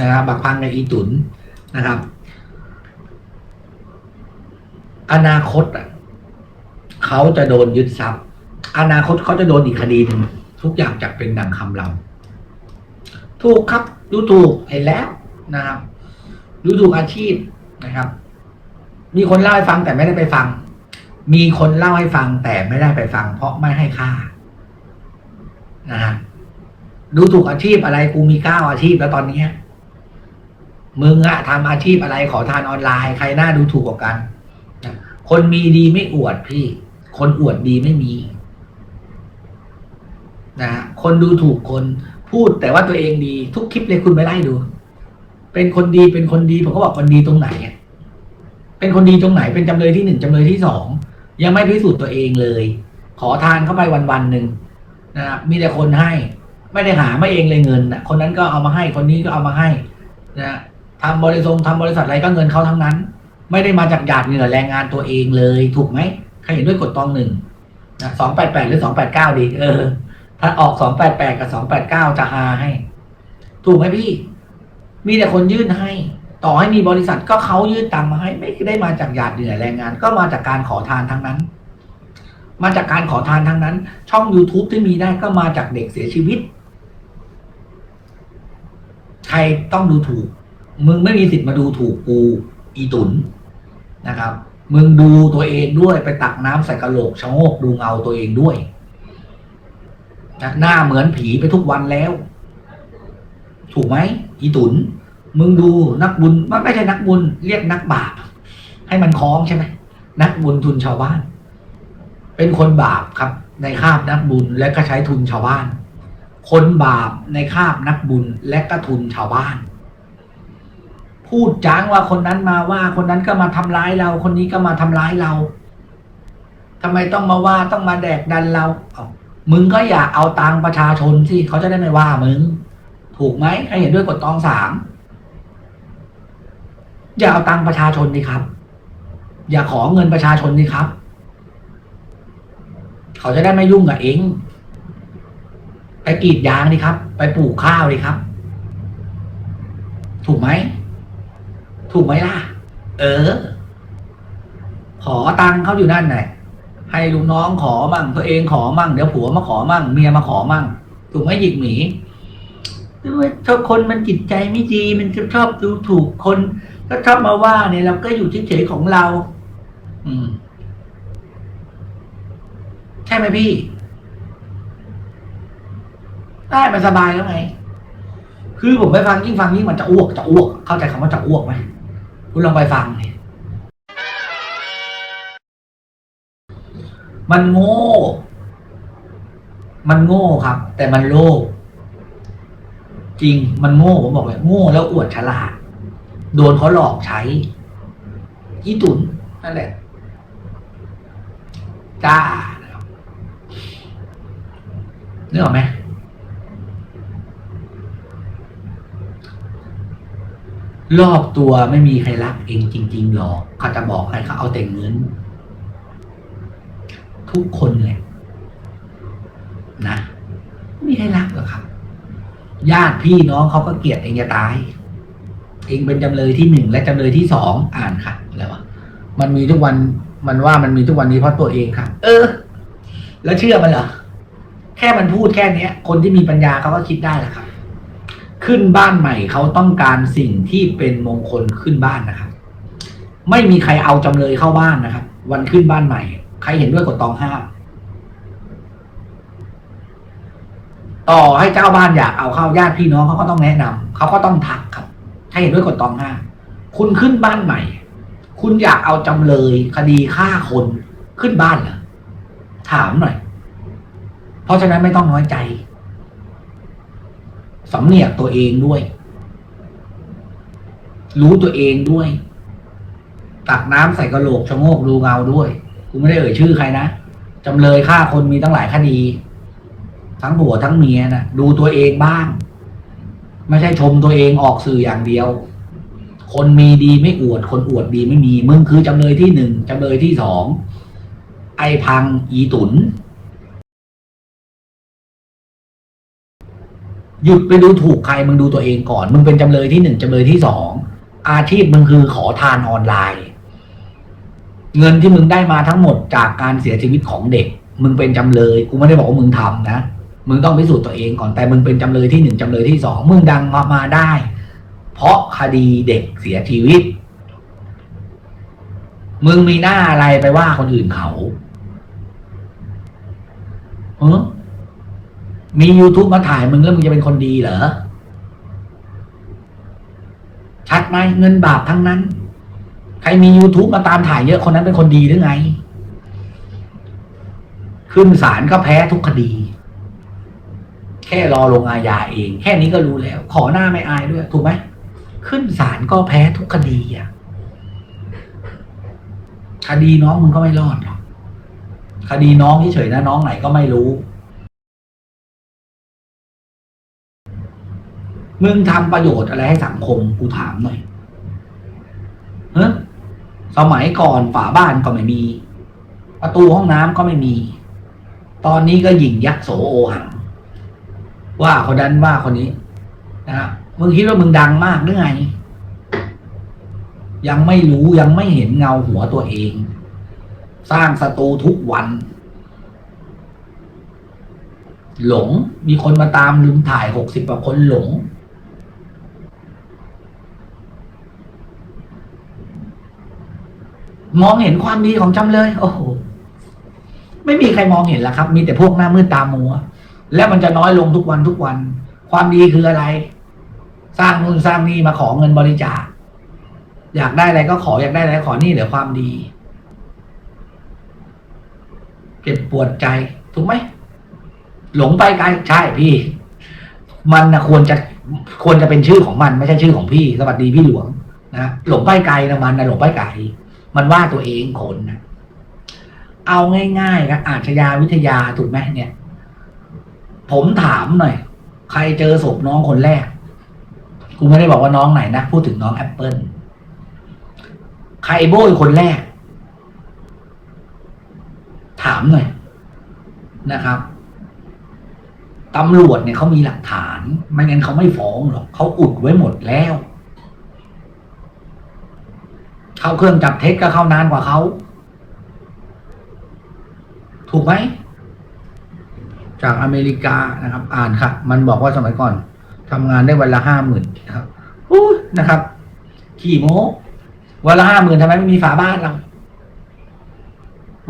นะครับบักพังกับอีตุนนะครับ อนาคตอะเขาจะโดนยึดทรัพย์ อนาคตเขาจะโดนอีกคดีหนึ่งทุกอย่างจะเป็นดังคำเรา ถูกครับดูถูกเห็นแล้วนะครับดูถูกอาชีพนะครับ มีคนเล่าให้ฟังแต่ไม่ได้ไปฟัง มีคนเล่าให้ฟังแต่ไม่ได้ไปฟัง เพราะไม่ให้ค่านะฮะดูถูกอาชีพอะไรกูมีเก้าอาชีพแล้วตอนนี้ มึงอะทำอาชีพอะไรขอทานออนไลน์ ใครหน้าดูถูกกว่ากันนะคนมีดีไม่อวดพี่ คนอวดดีไม่มีนะคนดูถูกคนพูดแต่ว่าตัวเองดี ทุกคลิปเลยคุณไปไล่ดู เป็นคนดีเป็นคนดีผมก็บอกคนดีตรงไหน เป็นคนดีตรงไหนเป็นจำเลยที่หนึ่งจำเลยที่สองยังไม่พิสูจน์ตัวเองเลย ขอทานเข้าไปวันวันๆหนึ่งนะมีแต่คนให้ ไม่ได้หาไม่เองเลยเงินนะคนนั้นก็เอามาให้คนนี้ก็เอามาให้นะ ทำบริษัททำบริษัทอะไรก็เงินเขาทั้งนั้น ไม่ได้มาจากหยาดเหงื่อแรงงานตัวเองเลย ถูกไหมใครเห็นด้วยกดตองหนึ่งสองแปดแปดหรือสองแปดเก้าดีเออ ถ้าออกสองแปดแปดกับสองแปดเก้าจะหาให้ ถูกไหมพี่ มีแต่คนยื่นให้ ต่อให้มีบริษัทก็เขายื่นตังค์มาให้ ไม่ได้มาจากหยาดเหนื่อแรงงาน ก็มาจากการขอทานทั้งนั้น มาจากการขอทานทั้งนั้น ช่อง youtube ที่มีได้ก็มาจากเด็กเสียชีวิต ใครต้องดูถูก มึงไม่มีสิทธิ์มาดูถูกกูอีตุนนะครับ มึงดูตัวเองด้วยไปตักน้ำใส่กระโหลกชะโงกดูเงาตัวเองด้วยนะหน้าเหมือนผีไปทุกวันแล้ว ถูกไหมอีตุน มึงดูนักบุญมันไม่ใช่นักบุญเรียกนักบาป ให้มันคล้องใช่ไหมนักบุญทุนชาวบ้าน เป็นคนบาปครับ ในคาบนักบุญและก็ใช้ทุนชาวบ้าน คนบาปในคาบนักบุญและก็ทุนชาวบ้าน พูดจ้างว่าคนนั้นมาว่าคนนั้นก็มาทำร้ายเรา คนนี้ก็มาทำร้ายเราทำไมต้องมาว่าต้องมาแดกดันเราเอามึงก็อยากเอาตังประชาชนสิเขาจะได้ไม่ว่ามึง ถูกไหมใครเห็นด้วยกดตองสามอย่าเอาตังประชาชนดิครับ อย่าขอเงินประชาชนดิครับ เขาจะได้ไม่ยุ่งกับเองไปกรีดยางดิครับ ไปปลูกข้าวดิครับ ถูกไหม ถูกไหมล่ะ เออ ขอตังค์เขาอยู่นั่นไหนให้ลูกน้องขอมั่งตัวเองขอมั่งเดี๋ยวผัวมาขอมั่งเมียมาขอมั่ง ถูกไหมหยิกหมีถ้าคนมันจิตใจไม่ดี มันจะชอบดูถูกคนก็ชอบมาว่าเนี่ยเราก็อยู่เฉยๆของเรา อืม ใช่ไหมพี่ ได้มันสบายแล้วไง คือผมไปฟังยิ่งฟังยิ่งมันจะอ้วกจะอ้วก เข้าใจคำว่าจะอ้วกไหม คุณลองไปฟังเนี่ยมันโง่ มันโง่ครับ แต่มันโลภจริง มันโง่ผมบอกเลยโง่แล้วอวดฉลาด โดนเขาหลอกใช้อีตุนนั่นแหละ จ้าเนึกออกไหม รอบตัวไม่มีใครรักเองจริง ๆ หรอกเขาจะบอกให้เขาเอาแต่เงิน ทุกคนเลยนะไม่มีใครรักหรอกครับ ญาติพี่น้องเขาก็เกลียดเองจะตาย เองเป็นจำเลยที่หนึ่งและจำเลยที่สองอ่านค่ะอะไรวะมันมีทุกวันมันว่ามันมีทุกวันนี้เพราะตัวเองค่ะ เออ แล้วเชื่อมันเหรอแค่มันพูดแค่เนี้ย คนที่มีปัญญาเขาก็คิดได้แล้วครับ ขึ้นบ้านใหม่เขาต้องการสิ่งที่เป็นมงคลขึ้นบ้านนะครับ ไม่มีใครเอาจำเลยเข้าบ้านนะครับ วันขึ้นบ้านใหม่ ใครเห็นด้วยกดตองห้าต่อให้เจ้าบ้านอยากเอาเข้าญาติพี่น้องเขาก็ต้องแนะนำเขาก็ต้องทักครับใครเห็นด้วยกดตองห้าคุณขึ้นบ้านใหม่ คุณอยากเอาจำเลยคดีฆ่าคนขึ้นบ้านเหรอถามหน่อย เพราะฉะนั้นไม่ต้องน้อยใจ สำเนียกตัวเองด้วย รู้ตัวเองด้วย ตักน้ำใส่กระโหลกชะโงกดูเงาด้วยกูไม่ได้เอ่ยชื่อใครนะจำเลยฆ่าคนมีตั้งหลายคดี ทั้งผัวทั้งเมียนะดูตัวเองบ้าง ไม่ใช่ชมตัวเองออกสื่ออย่างเดียว คนมีดีไม่อวด คนอวดดีไม่มี มึงคือจำเลยที่หนึ่งจำเลยที่สองไอพังอีตุน หยุดไปดูถูกใครมึงดูตัวเองก่อน มึงเป็นจำเลยที่หนึ่งจำเลยที่สองอาชีพมึงคือขอทานออนไลน์ เงินที่มึงได้มาทั้งหมดจากการเสียชีวิตของเด็ก มึงเป็นจำเลยกูไม่ได้บอกว่ามึงทำนะมึงต้องพิสูจน์ตัวเองก่อนแต่มึงเป็นจำเลยที่หนึ่งจำเลยที่สองมึงดังมามาได้ เพราะคดีเด็กเสียชีวิต มึงมีหน้าอะไรไปว่าคนอื่นเขาเออ มี YouTube มาถ่ายมึงแล้วมึงจะเป็นคนดีเหรอ ชัดไหมเงินบาปทั้งนั้น ใครมี YouTube มาตามถ่ายเยอะคนนั้นเป็นคนดีหรือไง ขึ้นศาลก็แพ้ทุกคดี แค่รอลงอาญาเอง แค่นี้ก็รู้แล้ว ขอหน้าไม่อายด้วย ถูกไหม ขึ้นศาลก็แพ้ทุกคดีอะ คดีน้องมึงก็ไม่รอดหรอก คดีน้องเฉยๆนะน้องไหนก็ไม่รู้ มึงทำประโยชน์อะไรให้สังคมกูถามหน่อยเฮ้สมัยก่อนฝาบ้านก็ไม่มี ประตูห้องน้ำก็ไม่มี ตอนนี้ก็หยิ่งยักษ์โสโอหัง ว่าคนนั้นว่าคนนี้นะฮะมึงคิดว่ามึงดังมากหรือไง ยังไม่รู้ยังไม่เห็นเงาหัวตัวเอง สร้างศัตรูทุกวัน หลงมีคนมาตามลืมถ่ายหกสิบกว่าคนหลง มองเห็นความดีของจำเลย โอ้โห ไม่มีใครมองเห็นแล้วครับ มีแต่พวกหน้ามืดตามัว แล้วมันจะน้อยลงทุกวันทุกวัน ความดีคืออะไร สร้างนู่นสร้างนี่มาขอเงินบริจาค อยากได้อะไรก็ขออยากได้อะไรขอนี่เหลือความดีเจ็บปวดใจถูกไหมหลงไปไกลใช่พี่ มันนะควรจะควรจะเป็นชื่อของมัน ไม่ใช่ชื่อของพี่ สวัสดีพี่หลวงนะหลงไปไกลนะมันนะหลงไปไกล มันว่าตัวเองคนนะเอาง่ายๆนะอาชญาวิทยาถูกไหมเนี่ย ผมถามหน่อย ใครเจอศพน้องคนแรกกูไม่ได้บอกว่าน้องไหนนะพูดถึงน้องแอปเปิลใครโบยคนแรก ถามหน่อยนะครับตำรวจเนี่ยเขามีหลักฐาน ไม่งั้นเขาไม่ฟ้องหรอกเขาอุดไว้หมดแล้ว เข้าเครื่องจับเท็จก็เข้านานกว่าเขาถูกไหมจากอเมริกานะครับ อ่านค่ะ มันบอกว่าสมัยก่อนทำงานได้วันละห้าหมื่นนะครับอู้นะครับ ขี่โม้วันละห้าหมื่นทำไมไม่มีฝาบ้านเรา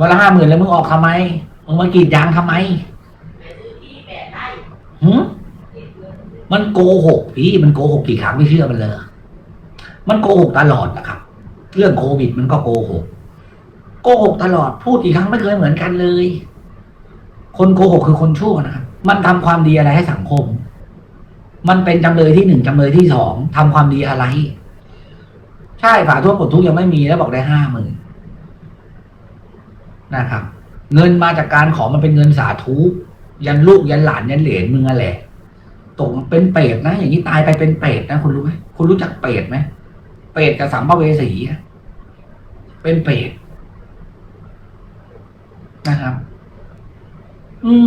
วันละห้าหมื่นแล้วมึงออกทำไมมึงมากรีดยางทำไมหืมมันโกหกพี่มันโกหกกี่ครั้งไม่เชื่อมันเลย มันโกหกตลอดนะครับ เรื่องโควิดมันก็โกหกโกหกตลอดพูดกี่ครั้งไม่เคยเหมือนกันเลย คนโกหกคือคนชั่วนะครับมันทำความดีอะไรให้สังคม มันเป็นจำเลยที่หนึ่งจำเลยที่สองทำความดีอะไร ใช่ฝาทั่วปลดทุกยังไม่มีแล้วบอกได้ห้าหมื่นนะครับ เงินมาจากการขอมันเป็นเงินสาธุยันลูกยันหลานยันเหลนมึงอะแหละตกเป็นเปรตนะ อย่างนี้ตายไปเป็นเปรตนะคุณรู้ไหมคุณรู้จักเปรตไหมเปรตกับสัมภเวสีอะ เป็นเปรตนะครับ อืม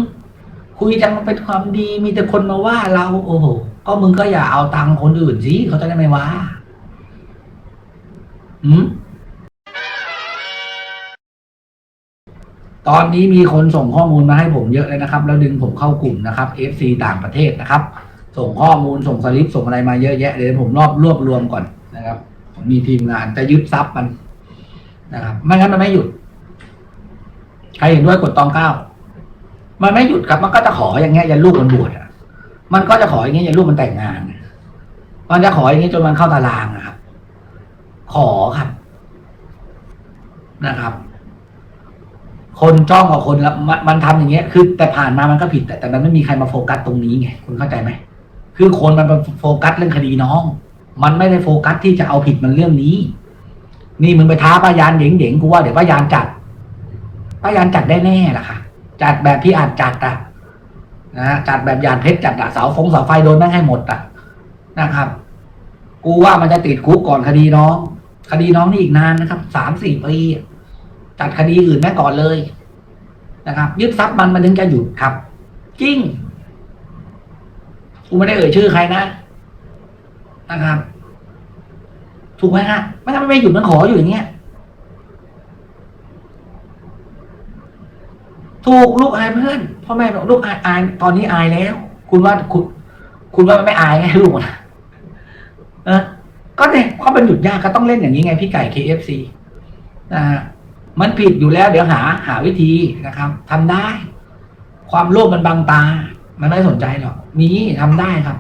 คุยจังเป็นความดี มีแต่คนมาว่าเรา โอ้โห ก็มึงก็อย่าเอาตังค์คนอื่นสิเขาจะได้ไม่ว่า อืม ตอนนี้มีคนส่งข้อมูลมาให้ผมเยอะเลยนะครับ แล้วดึงผมเข้ากลุ่มนะครับ FC ต่างประเทศนะครับ ส่งข้อมูลส่งสลิปส่งอะไรมาเยอะแยะเดี๋ยวผมรอบรวบรวมก่อนนะครับ ผมมีทีมงานจะยึดทรัพย์มัน นะครับไม่งั้นมันไม่หยุด ใครเห็นด้วยกดตองเก้ามันไม่หยุดครับมันก็จะขออย่างเงี้ยยันลูกมันบวชอะ มันก็จะขออย่างเงี้ยยันลูกมันแต่งงาน มันจะขออย่างเงี้ยจนมันเข้าตารางอะครับ ขอครับนะครับ คนจ้องกับคนแล้วมันมันทำอย่างเงี้ย คือ แต่ผ่านมามันก็ผิด แต่แต่มันไม่มีใครมาโฟกัสตรงนี้ไงคุณเข้าใจไหมคือคนมันมาโฟกัสเรื่องคดีน้อง มันไม่ได้โฟกัสที่จะเอาผิดมันเรื่องนี้ นี่มึงไปท้าป้ายานเหย่งๆกูว่าเดี๋ยวป้ายานจัดป้ายานจัดได้แน่ล่ะค่ะ จัดแบบพี่อาจจัดอะนะจัดแบบยานเพชรจัดอะเสาฟงเสาไฟโดนแม่งให้หมดอะนะครับ กูว่ามันจะติดคุกก่อนคดีน้อง คดีน้องนี่อีกนานนะครับสามสี่ปีจัดคดีอื่นแม่ก่อนเลยนะครับยึดทรัพย์มันมันถึงจะหยุดครับ จริงกูไม่ได้เอ่ยชื่อใครนะนะครับ ถูกไหมฮะไม่ทำไมไม่หยุดมันขออยู่อย่างเงี้ยถูกลูกอายเพื่อนพ่อแม่บอกลูกอายอายตอนนี้อายแล้ว คุณว่าคุณคุณว่าไม่อายไงลูกนะเออก็เนี่ยเขาเป็นหยุดยากก็ต้องเล่นอย่างนี้ไงพี่ไก่ KFC นะฮะมันผิดอยู่แล้ว เดี๋ยวหาหาวิธีนะครับทำได้ ความโลภมันบังตา มันไม่สนใจหรอกมีทำได้ครับ